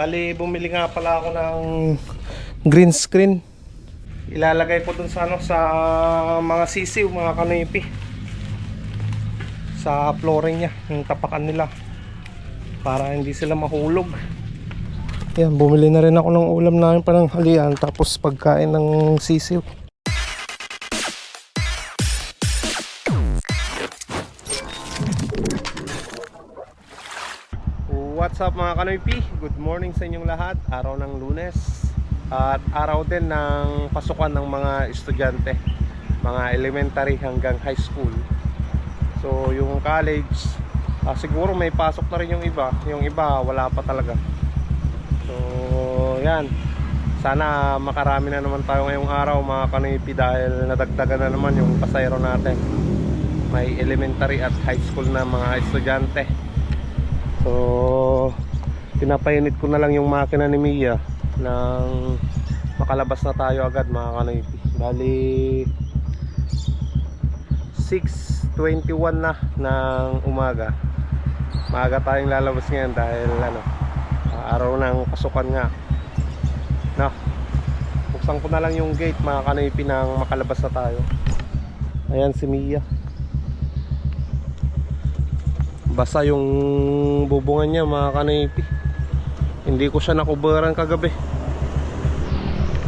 Bali, bumili nga pala ako ng green screen. Ilalagay ko dun sa ano sa mga sisiw, mga kanipi. Sa flooring niya, yung tapakan nila. Para hindi sila mahulog. Yan, bumili na rin ako ng ulam namin pa ng halian tapos pagkain ng sisiw. What's up mga kanoypi? Good morning sa inyong lahat. Araw ng lunes. At araw din ng pasukan ng mga estudyante. Mga elementary hanggang high school. So yung college, ah, siguro may pasok na rin yung iba. Yung iba wala pa talaga. So yan. Sana makarami na naman tayo ngayong araw mga kanoypi dahil nadagdagan na naman yung pasayro natin. May elementary at high school na mga estudyante. So, pinapainit ko na lang yung makina ni Mia nang makalabas na tayo agad mga kanoypi. Bali, 6.21 na ng umaga. Maaga tayong lalabas ngayon dahil ano, araw ng pasukan nga. No, buksan ko na lang yung gate mga kanoypi nang makalabas na tayo. Ayan si Mia. Basa yung bubungan niya mga kanipi. Hindi ko siya nakubaran kagabi.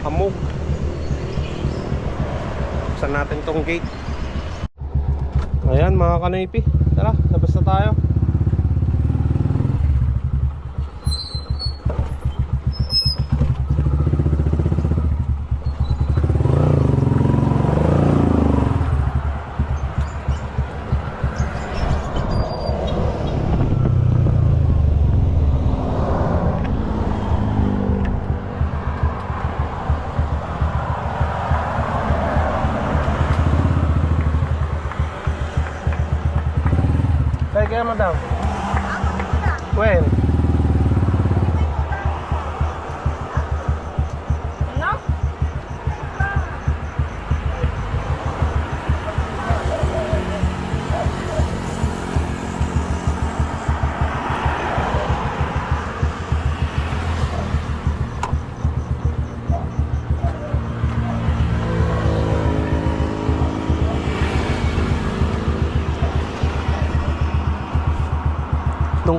Hamog. Buksan natin tong gate. Ayan mga kanipi. Tara, labas na tayo. Kaya kaya madam. When?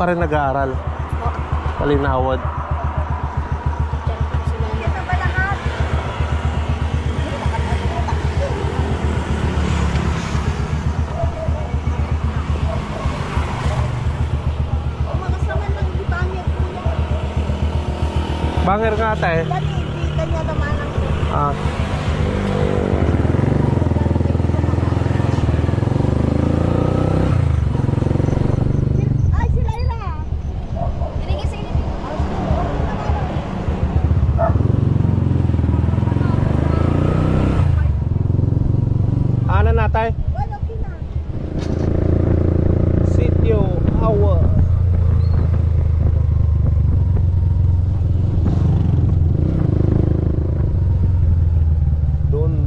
Ka rin nag-aaral. Palinawad. Banger nga ate. Eh, Ah. Ay, si Laila! Ginigising ni Ano na tay? Wala, pina. Sitio Awa. Don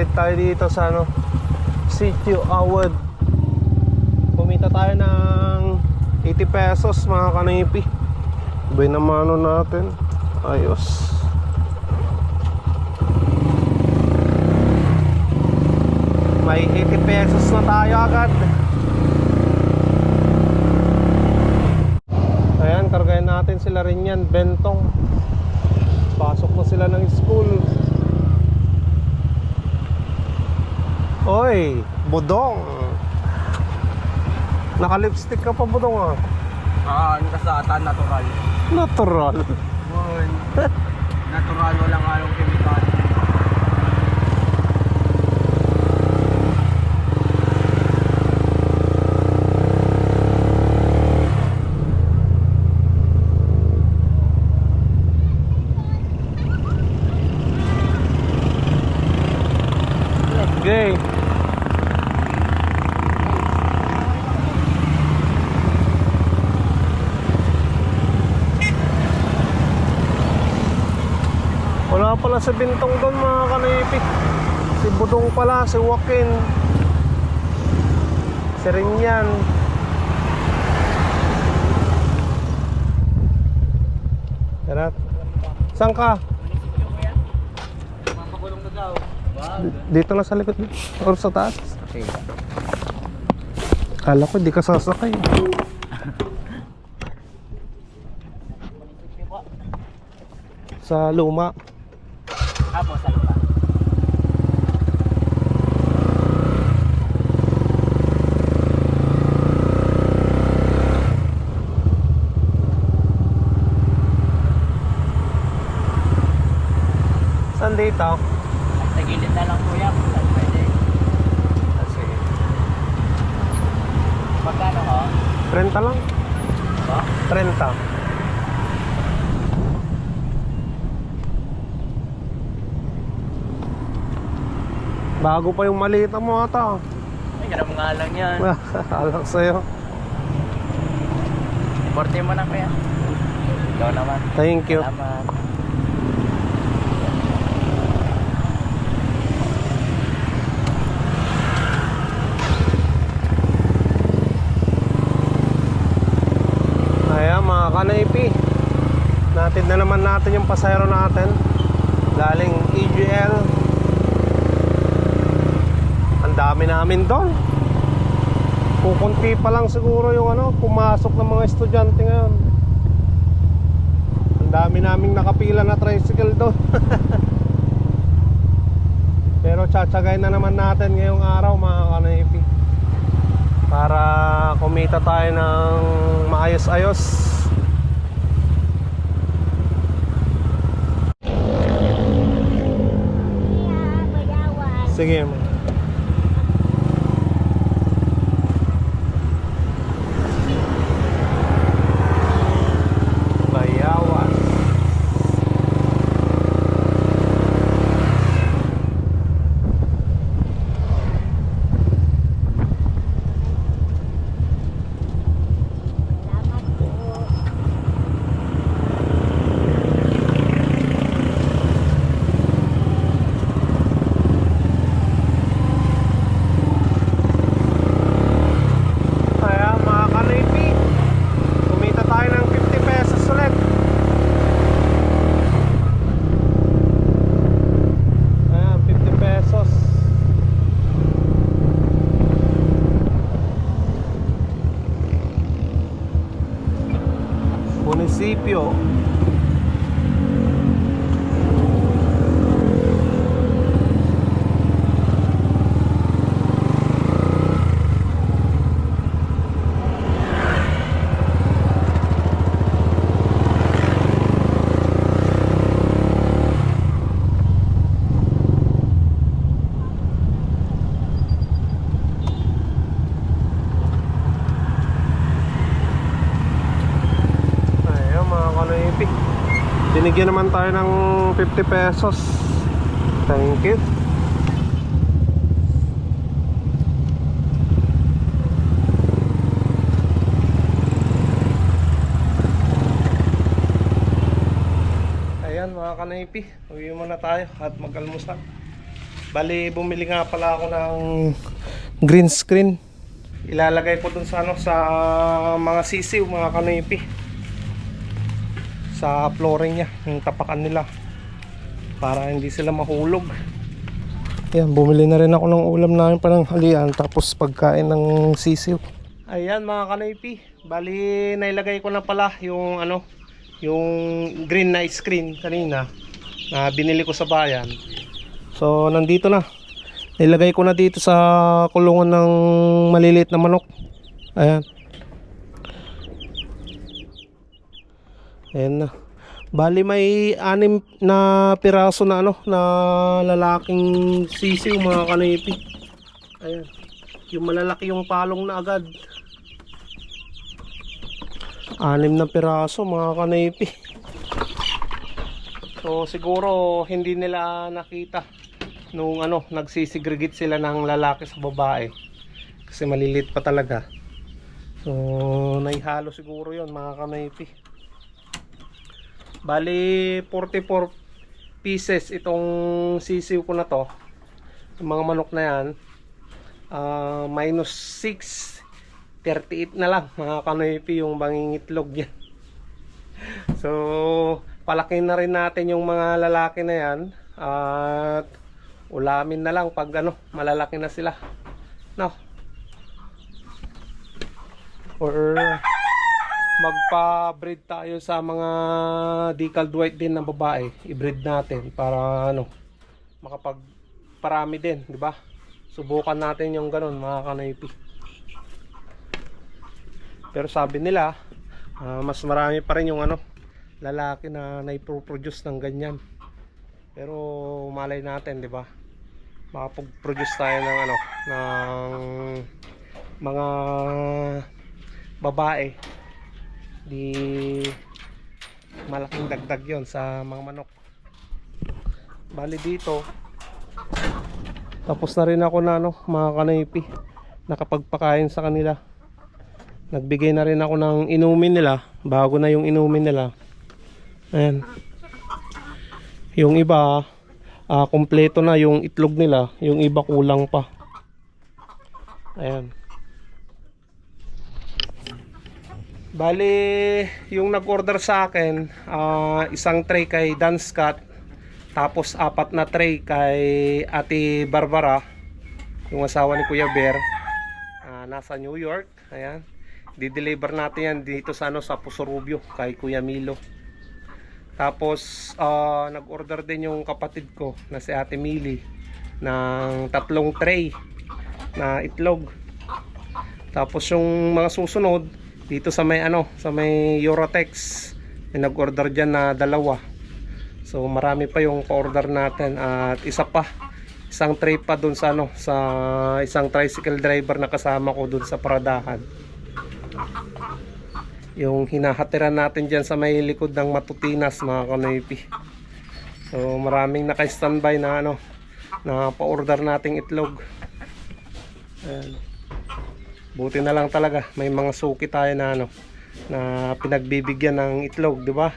Nakapaghatid tayo dito sa ano, Sitio Awad. Kumita tayo ng 80 pesos mga kanaypi. Ibay na mano natin. Ayos. May 80 pesos na tayo agad. Ayan, kargayan natin sila rin yan. Bentong. Pasok na sila ng school. Oy, budong. Naka-lipstick ka pa budong ah. Ah, ano kasata, natural. Natural. Yun. natural, walang halong chemical. Si Bintong doon mga kanipi. Si Budong pala, si Joaquin. Si Rinyan. Tara. Saan ka? Na. Dito lang sa likod. Or sa taas. Kala ko di ka sasakay. Sa luma. Dito? Sa gilid na lang kuya. Pwede? Kasi Magkano ho? 30 lang. Ba? 30. Bago pa yung malita mo ata. Ay, ganun nga lang yan. Alak sa'yo. Iporte mo na kuya. Ikaw naman. Thank you. Salamat. Ayan mga kanaypi Natin na naman natin yung pasayro natin. Galing EGL Ang dami namin doon. Kukunti pa lang siguro yung ano Pumasok ng mga estudyante ngayon. Ang dami naming nakapila na tricycle doon. Pero tsatsagay na naman natin ngayong araw mga kanaypi para kumita tayo ng maayos-ayos. Sige. ma. 表 Binigyan naman tayo ng 50 pesos. Thank you. Ayan mga kanaypi, uwi muna tayo at mag-almusal. Bali, bumili nga pala ako ng green screen. Ilalagay ko dun sa ano sa mga sisiw mga kanaypi. Sa flooring niya, yung tapakan nila. Para hindi sila mahulog. Ayan, bumili na rin ako ng ulam namin parang halian tapos pagkain ng sisiw. Ayan mga kanaypi, bali nailagay ko na pala yung ano, yung green na screen kanina na binili ko sa bayan. So nandito na. Nilagay ko na dito sa kulungan ng maliliit na manok. Ayan. Ayan na. Bali may anim na piraso na ano na lalaking sisiw mga kanipi. Ayan. Yung malalaki yung palong na agad. Anim na piraso mga kanipi. So siguro hindi nila nakita nung ano nagsisegregate sila ng lalaki sa babae. Kasi malilit pa talaga. So naihalo siguro yon mga kanipi. Bali 44 pieces itong sisiw ko na to. Yung mga manok na yan. ah, minus 6. 38 na lang mga kanoypi yung mangingitlog yan. So, palaki na rin natin yung mga lalaki na yan. At ulamin na lang pag ano, malalaki na sila. No? Or magpa-breed tayo sa mga decaled white din ng babae. I-breed natin para ano, makapag parami din, di ba? Subukan natin yung ganun mga kanaypi. Pero sabi nila, ah, mas marami pa rin yung ano, lalaki na naiproduce ng ganyan. Pero malay natin, 'di ba? Makapag-produce tayo ng ano, ng mga babae. Di malaking dagdag 'yon sa mga manok. Bali dito, tapos na rin ako na ano, mga kanaypi, nakapagpakain sa kanila. Nagbigay na rin ako ng inumin nila, bago na yung inumin nila. Ayan. Yung iba, ah kompleto na yung itlog nila, yung iba kulang pa. Ayan. Bali, yung nag-order sa akin, ah, isang tray kay Dan Scott, tapos apat na tray kay Ate Barbara, yung asawa ni Kuya Bear, ah, nasa New York. Ayan. Di-deliver natin yan dito sa ano sa Puso Rubio kay Kuya Milo. Tapos ah, nag-order din yung kapatid ko na si Ate Mili ng tatlong tray na itlog. Tapos yung mga susunod dito sa may ano, sa may Eurotex, may nag-order diyan na dalawa. So marami pa yung pa-order natin at isa pa isang tray pa dun sa ano sa isang tricycle driver na kasama ko dun sa paradahan yung hinahatiran natin dyan sa may likod ng matutinas mga kanoypi so maraming naka-standby na ano na pa-order nating itlog Ayan. Buti na lang talaga may mga suki tayo na ano na pinagbibigyan ng itlog di ba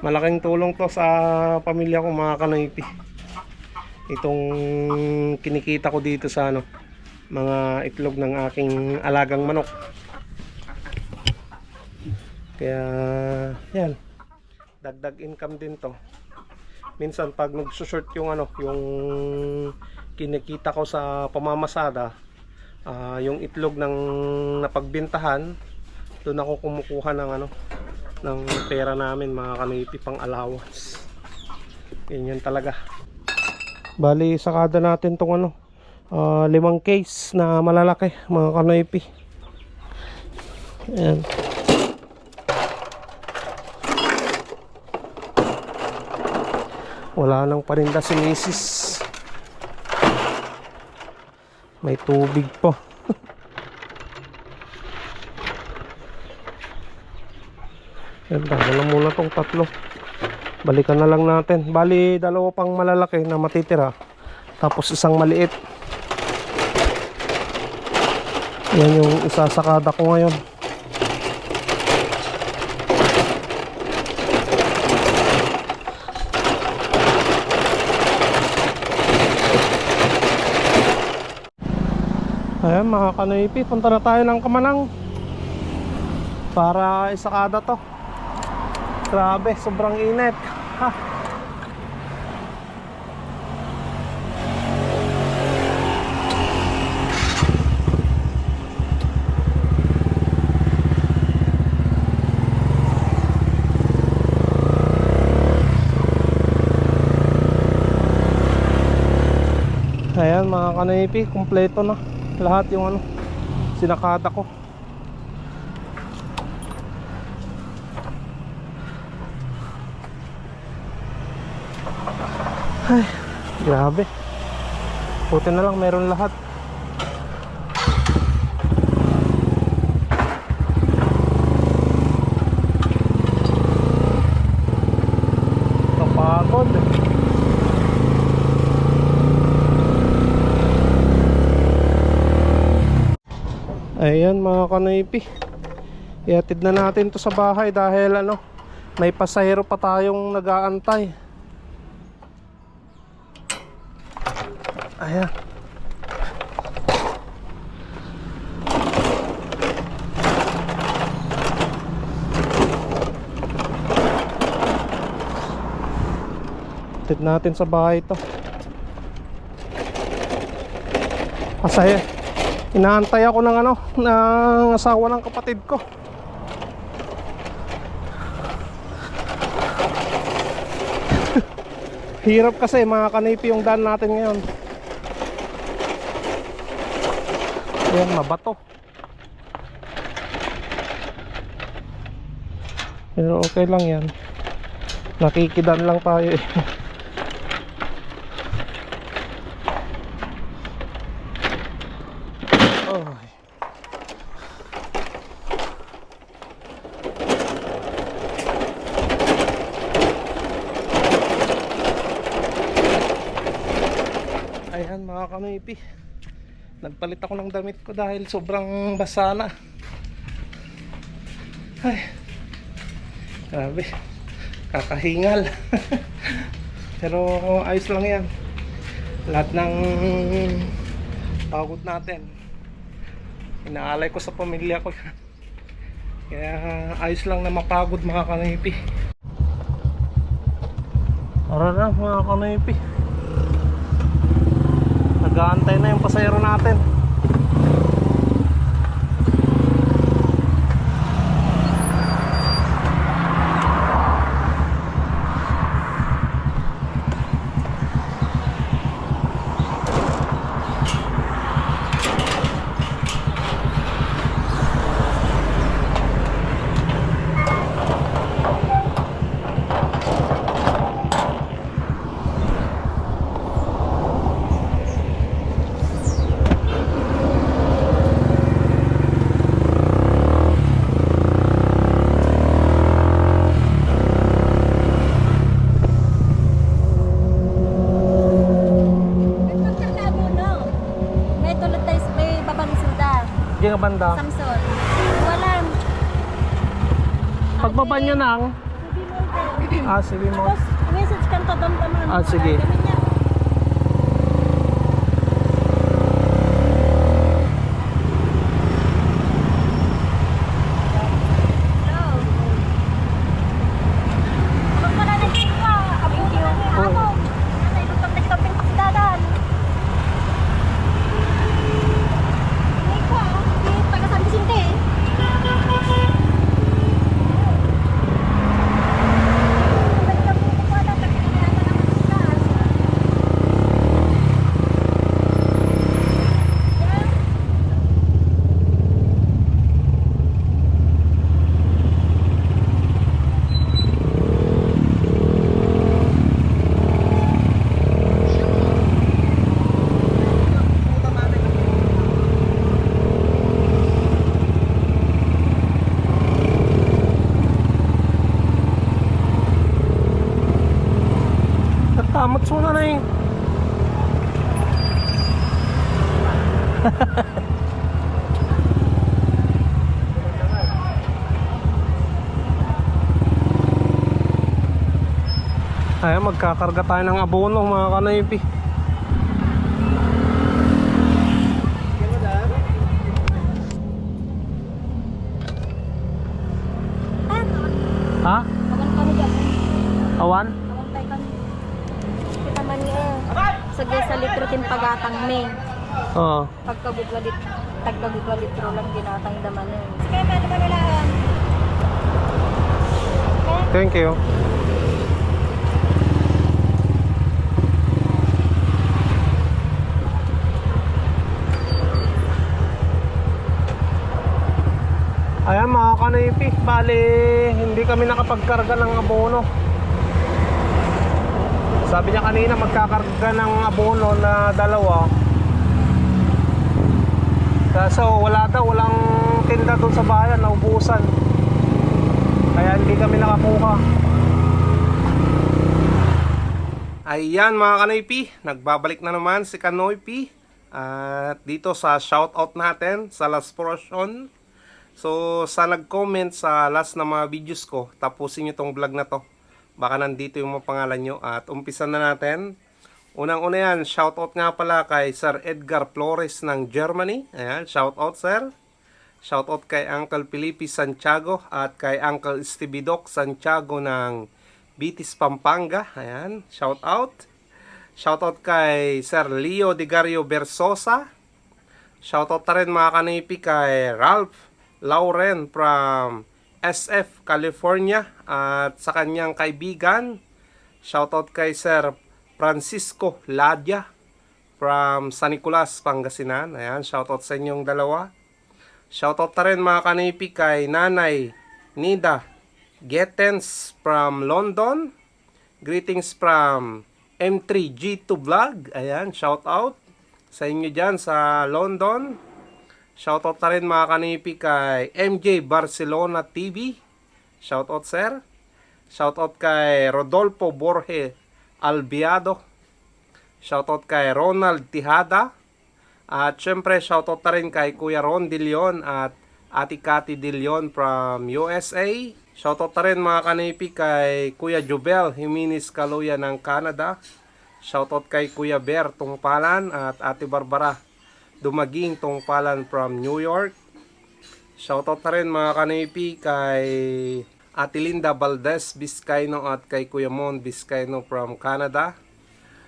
malaking tulong to sa pamilya ko mga kanoypi itong kinikita ko dito sa ano mga itlog ng aking alagang manok kaya, yan. Dagdag income din to. Minsan pag nagsushort yung ano, yung kinikita ko sa pamamasada, ah, yung itlog ng napagbintahan, doon ako kumukuha ng ano, ng pera namin mga kanipi pang allowance. Yan yan talaga. Bali, sakada natin tong ano, ah, limang case na malalaki mga kanipi. Ayan. Wala nang parinda si Mrs. May tubig pa. Yan, dahil na muna tong tatlo. Balikan na lang natin. Bali, dalawa pang malalaki na matitira. Tapos isang maliit. Yan yung isasakada ko ngayon. Ayan mga kanoipi, punta na tayo ng Kamanang para isakada to. Grabe, sobrang init. Ha. Ayan mga kanoipi, kumpleto na lahat yung ano sinakata ko. Ay grabe. Buti na lang meron lahat Ayan mga kanaypi. Iatid na natin to sa bahay dahil ano May pasahero pa tayong nagaantay. Ayan. Iatid natin sa bahay to. Pasahero inaantay ako ng ano, ng asawa ng kapatid ko. Hirap kasi mga kanipi yung daan natin ngayon. Ayan, mabato. Pero okay lang yan. Nakikidan lang tayo eh. Oh. Ayan mga kanipi. Nagpalit ako ng damit ko dahil sobrang basa na. Ay. Grabe. Kakahingal. Pero ayos lang yan. Lahat ng pagod natin. Inaalay ko sa pamilya ko. Kaya ayos lang na mapagod mga kanipi. Tara na mga kanipi. Nag-aantay na yung pasayro natin. Nyo din. Ah, sige mo. Tapos, message kan to damdaman. Ah, sige. Ganun niya. Hello. Kapag wala na dito ka, abutin na niya ako. Nanay, lutang na kitang pinakasidadan. Hindi ka, hindi taga San Vicente. Nagkamot suna na eh. Ay, magkakarga tayo ng abono mga kanaypi. Ha? Awan. Kita man niya. Sige sa litro tin pagatang me. Oo. Pagkabutla lit tagkabutla litro lang ginatang daman. Sige, man lang. Thank you. Ayan mga kanaypi, bali hindi kami nakapagkarga ng abono. Sabi niya kanina magkakarga ng abono na dalawa. Kaso wala daw, walang tinda doon sa bayan, naubusan. Kaya hindi kami nakakuha. Ayan mga Kanoypi, nagbabalik na naman si Kanoypi. At dito sa shoutout natin sa last portion. So sa nag-comment sa last na mga videos ko, tapusin nyo tong vlog na to. Baka nandito yung mga pangalan nyo. At umpisa na natin. Unang-una yan, shoutout nga pala kay Sir Edgar Flores ng Germany. Ayan, shoutout sir. Shoutout kay Uncle Felipe Santiago at kay Uncle Stevie Doc Santiago ng Bitis, Pampanga. Ayan, shoutout. Shoutout kay Sir Leo Digario Bersosa. Shoutout na rin mga kanipi kay Ralph Lauren from SF, California at sa kanyang kaibigan. Shoutout kay Sir Francisco Ladia from San Nicolas, Pangasinan. Ayan, shoutout sa inyong dalawa. Shoutout na rin mga kanipi kay Nanay Nida Getens from London. Greetings from M3G2 Vlog. Ayan, shoutout sa inyo dyan sa London. Shoutout na rin mga kanipi kay MJ Barcelona TV. Shoutout sir. Shoutout kay Rodolfo Borge Albiado. Shoutout kay Ronald Tihada. At syempre shoutout na rin kay Kuya Ron De Leon at Ate Cathy De Leon from USA. Shoutout na rin mga kanipi kay Kuya Jubel Jimenez Kaluya ng Canada. Shoutout kay Kuya Ber Tungpalan at Ate Barbara Dumaging Tungpalan from New York. Shoutout na rin mga kanipi kay Ate Linda Valdez Vizcaino at kay Kuya Mon Vizcaino from Canada.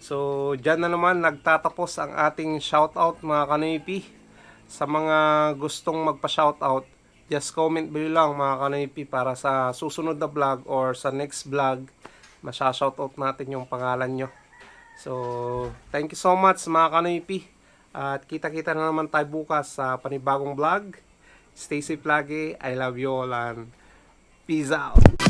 So, dyan na naman nagtatapos ang ating shoutout mga kanipi. Sa mga gustong magpa-shoutout, just comment below lang mga kanipi para sa susunod na vlog or sa next vlog, masya-shoutout natin yung pangalan nyo. So, thank you so much mga kanipi. At kita-kita na naman tayo bukas sa panibagong vlog. Stay safe lagi. I love you all and peace out.